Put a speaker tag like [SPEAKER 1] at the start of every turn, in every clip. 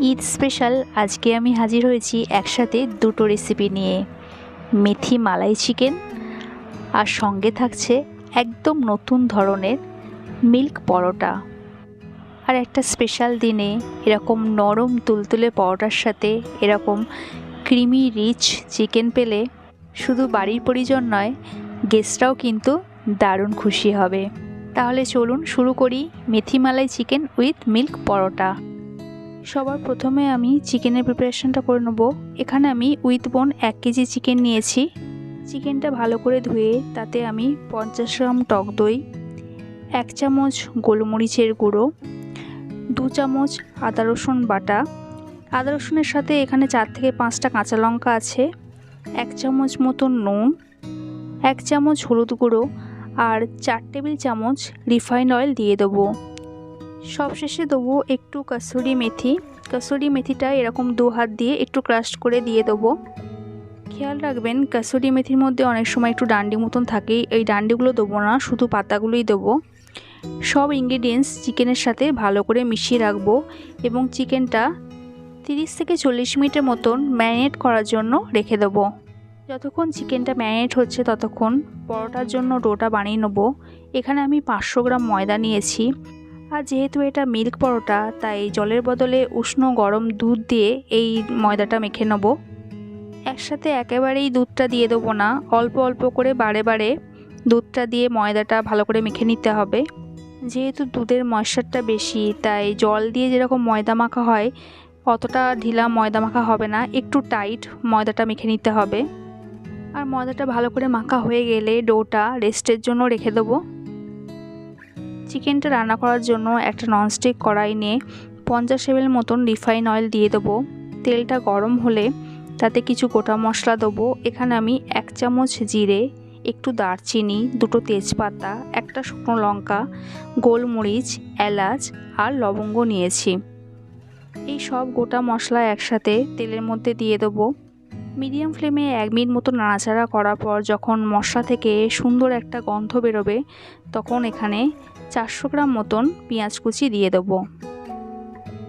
[SPEAKER 1] Eid special, আজকে আমি হাজির হয়েছি একসাথে দুটো রেসিপি নিয়ে। মেথি মালাই চিকেন আর সঙ্গে থাকছে একদম নতুন ধরনের মিল্ক পরোটা। আর একটা স্পেশাল দিনে এরকম নরম তুলতুলে পরোটার সাথে এরকম ক্রিমি রিচ চিকেন পেলে শুধু বাড়ির পরিজন নয় গেস্টরাও কিন্তু দারুণ খুশি হবে। তাহলে চলুন শুরু করি methi malai chicken with milk paratha. সবার প্রথমে আমি চিকেনের প্রিপারেশনটা করে নেব। এখানে আমি উইথ বোন এক কেজি চিকেন নিয়েছি। চিকেনটা ভালো করে ধুয়ে তাতে আমি পঞ্চাশ গ্রাম টক দই, এক চামচ গোলমরিচের গুঁড়ো, দু চামচ আদা রসুন বাটা। আদা রসুনের সাথে এখানে চার থেকে পাঁচটা কাঁচা লঙ্কা আছে, এক চামচ মতন নুন, এক চামচ হলুদ গুঁড়ো আর চার টেবিল চামচ রিফাইন অয়েল দিয়ে দেবো। সবশেষে দেবো একটু কাসুরি মেথি। কাসুরি মেথিটা এরকম দু হাত দিয়ে একটু ক্রাশ করে দিয়ে দেবো। খেয়াল রাখবেন, কাসুরি মেথির মধ্যে অনেক সময় একটু ডান্ডি মতন থাকে এই ডান্ডিগুলো দেবো না, শুধু পাতাগুলোই দেবো। সব ইনগ্রিডিয়েন্টস চিকেনের সাথে ভালো করে মিশিয়ে রাখব এবং চিকেনটা তিরিশ থেকে চল্লিশ মিনিটের মতন ম্যারিনেট করার জন্য রেখে দেবো। যতক্ষণ চিকেনটা ম্যারিনেট হচ্ছে ততক্ষণ পরোটার জন্য ডোটা বানিয়ে নেব। এখানে আমি পাঁচশো গ্রাম ময়দা নিয়েছি। আর যেহেতু এটা মিল্ক পরোটা, তাই জলের বদলে উষ্ণ গরম দুধ দিয়ে এই ময়দাটা মেখে নেব। একসাথে একেবারেই দুধটা দিয়ে দেবো না, অল্প অল্প করে বারে বারে দুধটা দিয়ে ময়দাটা ভালো করে মেখে নিতে হবে। যেহেতু দুধের ময়শ্চারটা বেশি, তাই জল দিয়ে যেরকম ময়দা মাখা হয়, অতটা ঢিলা ময়দা মাখা হবে না, একটু টাইট ময়দাটা মেখে নিতে হবে। আর ময়দাটা ভালো করে মাখা হয়ে গেলে ডোটা রেস্টের জন্য রেখে দেবো। চিকেনটা রান্না করার জন্য একটা ননস্টিক কড়াই নিয়ে পঞ্চাশ এমএল মতন রিফাইন অয়েল দিয়ে দেবো। তেলটা গরম হলে তাতে কিছু গোটা মশলা দেবো। এখানে আমি এক চামচ জিরে, একটু দারচিনি, দুটো তেজপাতা, একটা শুকনো লঙ্কা, গোলমরিচ, এলাচ আর লবঙ্গ নিয়েছি। এই সব গোটা মশলা একসাথে তেলের মধ্যে দিয়ে দেবো। মিডিয়াম ফ্লেমে এক মিনিট মতো নাড়াচাড়া করার পর যখন মশলা থেকে সুন্দর একটা গন্ধ বেরোবে, তখন এখানে চারশো গ্রাম মতন পেঁয়াজ কুচি দিয়ে দেবো।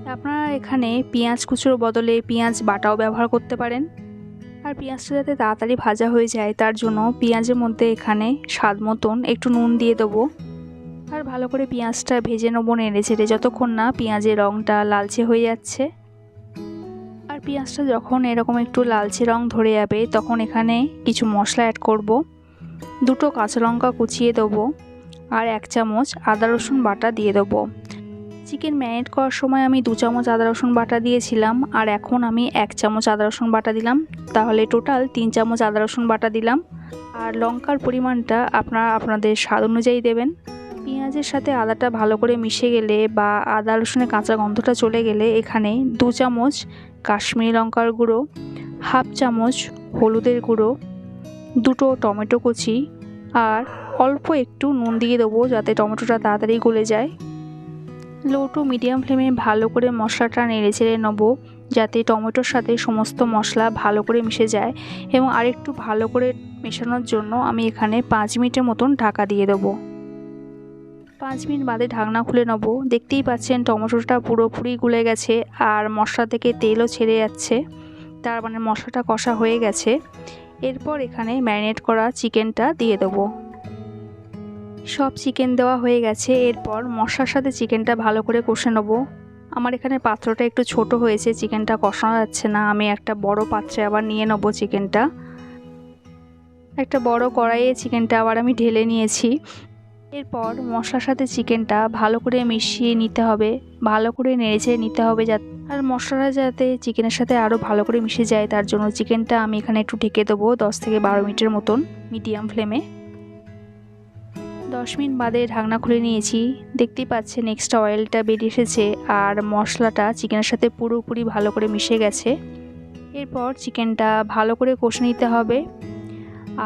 [SPEAKER 1] আপনারা এখানে পেঁয়াজ কুচোর বদলে পেঁয়াজ বাটাও ব্যবহার করতে পারেন। আর পেঁয়াজটা যাতে তাড়াতাড়ি ভাজা হয়ে যায়, তার জন্য পেঁয়াজের মধ্যে এখানে স্বাদ মতন একটু নুন দিয়ে দেবো। আর ভালো করে পেঁয়াজটা ভেজে নেব নেড়ে চেড়ে যতক্ষণ না পেঁয়াজের রঙটা লালচে হয়ে যাচ্ছে। পেঁয়াজটা যখন এরকম একটু লালচে রং ধরে যাবে, তখন এখানে কিছু মশলা অ্যাড করব। দুটো কাঁচা লঙ্কা কুচিয়ে দেবো আর এক চামচ আদা রসুন বাটা দিয়ে দেবো। চিকেন ম্যারিনেট করার সময় আমি দু চামচ আদা রসুন বাটা দিয়েছিলাম আর এখন আমি এক চামচ আদা রসুন বাটা দিলাম। তাহলে টোটাল তিন চামচ আদা রসুন বাটা দিলাম। আর লঙ্কার পরিমাণটা আপনারা আপনাদের স্বাদ অনুযায়ী দেবেন। পেঁয়াজের সাথে আদাটা ভালো করে মিশে গেলে বা আদা, রসুনের কাঁচা গন্ধটা চলে গেলে এখানে দু চামচ কাশ্মীরি লঙ্কার গুঁড়ো, হাফ চামচ হলুদের গুঁড়ো, দুটো টমেটো কুচি আর অল্প একটু নুন দিয়ে দেবো যাতে টমেটোটা তাড়াতাড়ি গলে যায়। লো টু মিডিয়াম ফ্লেমে ভালো করে মশলাটা নেড়ে চেড়ে নেব যাতে টমেটোর সাথে সমস্ত মশলা ভালো করে মিশে যায় এবং আরেকটু ভালো করে মেশানোর জন্য আমি এখানে পাঁচ মিনিটের মতন ঢাকা দিয়ে দেবো। পাঁচ মিনিট বাদে ঢাকনা খুলে নেব। দেখতেই পাচ্ছেন টমেটোটা পুরোপুরি গুলে গেছে আর মশলা থেকে তেলও ছেড়ে যাচ্ছে। তার মানে মশলাটা কষা হয়ে গেছে। এরপর এখানে ম্যারিনেট করা চিকেনটা দিয়ে দেবো। সব চিকেন দেওয়া হয়ে গেছে। এরপর মশলার সাথে চিকেনটা ভালো করে কষে নেব। আমার এখানে পাত্রটা একটু ছোট হয়েছে, চিকেনটা কষানো যাচ্ছে না। আমি একটা বড় পাত্রে আবার নিয়ে নেব চিকেনটা। একটা বড় কড়াইয়ে চিকেনটা আবার আমি ঢেলে নিয়েছি। এরপর মশলার সাথে চিকেনটা ভালো করে মিশিয়ে নিতে হবে, ভালো করে নেড়েচেড়ে নিতে হবে যাতে, আর মশলাটা যাতে চিকেনের সাথে আরও ভালো করে মিশে যায়, তার জন্য চিকেনটা আমি এখানে একটু ঢেকে দেবো দশ থেকে বারো মিনিটের মতন, মিডিয়াম ফ্লেমে। দশ মিনিট বাদে ঢাকনা খুলে নিয়েছি, দেখতেই পাচ্ছেন এক্সট্রা অয়েলটা বেরিয়ে এসেছে, আর মশলাটা চিকেনের সাথে পুরোপুরি ভালো করে মিশে গেছে। এরপর চিকেনটা ভালো করে কষে নিতে হবে,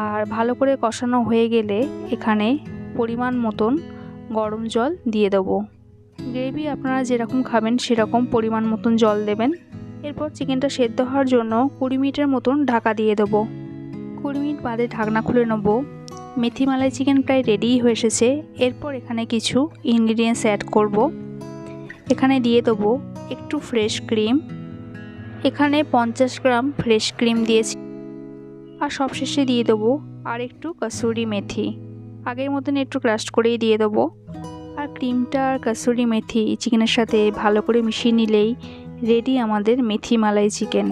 [SPEAKER 1] আর ভালো করে কষানো হয়ে গেলে এখানে পরিমাণ মতন গরম জল দিয়ে দেবো। গ্রেভি আপনারা যেরকম খাবেন সেরকম পরিমাণ মতন জল দেবেন। এরপর চিকেনটা সেদ্ধ হওয়ার জন্য কুড়ি মিনিটের মতন ঢাকা দিয়ে দেবো। কুড়ি মিনিট বাদে ঢাকনা খুলে নেব। মেথি মালাই চিকেন প্রায় রেডিই হয়ে এসেছে। এরপর এখানে কিছু ইনগ্রিডিয়েন্টস অ্যাড করব। এখানে দিয়ে দেবো একটু ফ্রেশ ক্রিম এখানে পঞ্চাশ গ্রাম ফ্রেশ ক্রিম দিয়েছি। আর সবশেষে দিয়ে দেবো আর একটু কসুরি মেথি। আগের মতন একটু ক্রাস্ট করেই দিয়ে দেবো। আর ক্রিমটা আর কসুরি মেথি চিকেনের সাথে ভালো করে মিশিয়ে নিলেই রেডি আমাদের মেথি মালাই চিকেন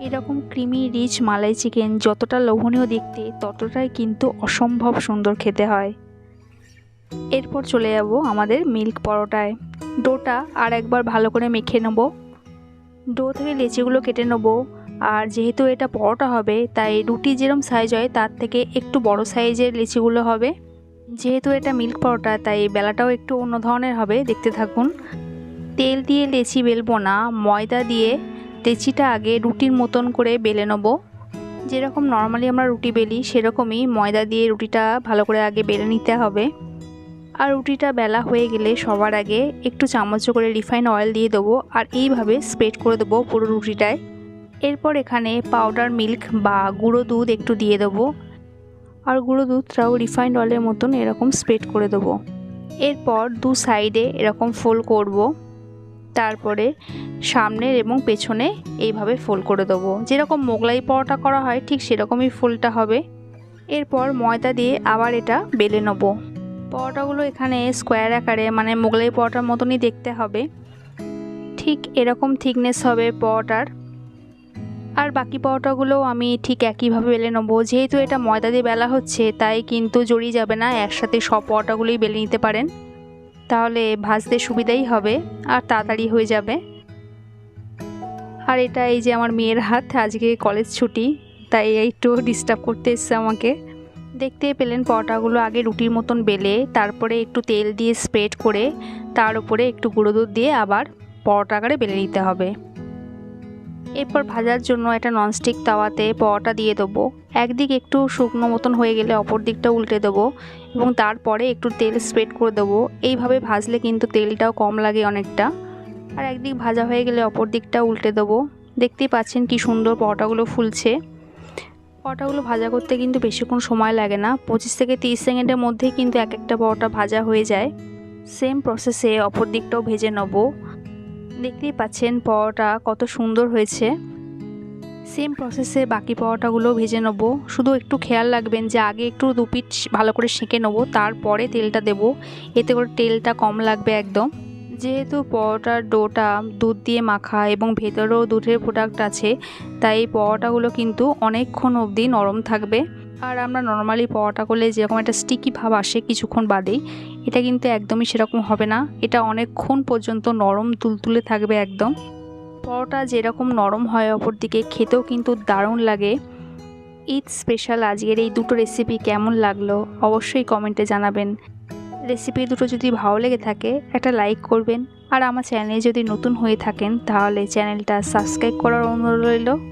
[SPEAKER 1] এরকম ক্রিমি রিচ মালাই চিকেন যতটা লোভনীয় দেখতে, ততটাই কিন্তু অসম্ভব সুন্দর খেতে হয়। এরপর চলে যাব আমাদের মিল্ক পরোটায়। ডোটা আর একবার ভালো করে মেখে নেব। ডো থেকে লেচিগুলো কেটে নেব। আর যেহেতু এটা পরোটা হবে, তাই রুটি যেরম সাইজ হয়, তার থেকে একটু বড় সাইজের লেচিগুলো হবে। যেহেতু এটা মিল্ক পরোটা, তাই বেলাটাও একটু অন্য ধরনের হবে, দেখতে থাকুন। তেল দিয়ে লেচি বেলবো না, ময়দা দিয়ে লেচিটা আগে রুটির মতন করে বেলে নেব। যেরকম নর্মালি আমরা রুটি বেলি, সেরকমই ময়দা দিয়ে রুটিটা ভালো করে আগে বেলে নিতে হবে। আর রুটিটা বেলা হয়ে গেলে সবার আগে একটু চামচ করে রিফাইন অয়েল দিয়ে দেবো, আর এইভাবে স্প্রেড করে দেবো পুরো রুটিটায়। এরপর এখানে পাউডার, মিল্ক বা গুঁড়ো দুধ একটু দিয়ে দেবো। আর গুঁড়ো দুধটাও রিফাইন্ড অয়েলের মতন এরকম স্প্রেড করে দেবো। এরপর দু সাইডে এরকম ফোল্ড করব। তারপরে সামনের এবং পেছনে এইভাবে ফোল্ড করে দেবো। যেরকম মোগলাই পরোটা করা হয় ঠিক সেরকমই ফোল্ডটা হবে। এরপর ময়দা দিয়ে আবার এটা বেলে নেব। পরোটাগুলো এখানে স্কোয়ার আকারে মানে মোগলাই পরোটার মতনই দেখতে হবে। ঠিক এরকম থিকনেস হবে পরোটার। আর বাকি পরোটাগুলোও আমি ঠিক একইভাবে বেলে নেব। যেহেতু এটা ময়দা দিয়ে বেলা হচ্ছে, তাই কিন্তু জড়িয়ে যাবে না, একসাথে সব পরোটাগুলোই বেলে নিতে পারেন। তাহলে ভাজতে সুবিধাই হবে, আর তাড়াতাড়ি হয়ে যাবে। আর এটা এই যে আমার মেয়ের হাত, আজকে কলেজ ছুটি, তাই একটু ডিস্টার্ব করতে এসছে আমাকে। দেখতে পেলেন পরোটাগুলো আগে রুটির মতন বেলে, তারপরে একটু তেল দিয়ে স্প্রেড করে, তার উপরে একটু গুঁড়ো দুধ দিয়ে আবার পরোটা আকারে বেলে নিতে হবে। এরপর ভাজার জন্য একটা ননস্টিক তাওয়াতে পরোটা দিয়ে দেবো। একদিক একটু শুকনো মতন হয়ে গেলে অপর দিকটা উল্টে দেবো এবং তারপরে একটু তেল স্প্রেড করে দেবো। এইভাবে ভাজলে কিন্তু তেলটাও কম লাগে অনেকটা। আর একদিক ভাজা হয়ে গেলে অপর দিকটা উল্টে দেবো। দেখতেই পাচ্ছেন কি সুন্দর পরোটাগুলো ফুলছে। পরোটাগুলো ভাজা করতে কিন্তু বেশিক্ষণ সময় লাগে না। পঁচিশ থেকে তিরিশ সেকেন্ডের মধ্যেই কিন্তু এক একটা পরোটা ভাজা হয়ে যায়। সেম প্রসেসে অপর দিকটাও ভেজে নেব। দেখতেই পাচ্ছেন পরোটা কত সুন্দর হয়েছে। সেম প্রসেসে বাকি পরোটাগুলো ভেজে নেব। শুধু একটু খেয়াল রাখবেন যে আগে একটু দু পিঠ ভালো করে সেঁকে নেব, তারপরে তেলটা দেব। এতে করে তেলটা কম লাগবে একদম। যেহেতু পরোটার ডোটা দুধ দিয়ে মাখা এবং ভেতরেও দুধের প্রোডাক্ট আছে, তাই পরোটাগুলো কিন্তু অনেকক্ষণ অবধি নরম থাকবে। আর আমরা নর্মালি পরোটা করলে যেরকম একটা স্টিকি ভাব আসে কিছুক্ষণ বাদেই, এটা কিন্তু একদমই সেরকম হবে না। এটা অনেকক্ষণ পর্যন্ত নরম তুলতুলে থাকবে একদম। পরোটা যেরকম নরম হয় অপর দিকে খেতেও কিন্তু দারুণ লাগে। ঈদ স্পেশাল আজকের এই দুটো রেসিপি কেমন লাগল অবশ্যই কমেন্টে জানাবেন। রেসিপি দুটো যদি ভালো লেগে থাকে, একটা লাইক করবেন। আর আমার চ্যানেলে যদি নতুন হয়ে থাকেন, তাহলে চ্যানেলটা সাবস্ক্রাইব করার অনুরোধ রইল।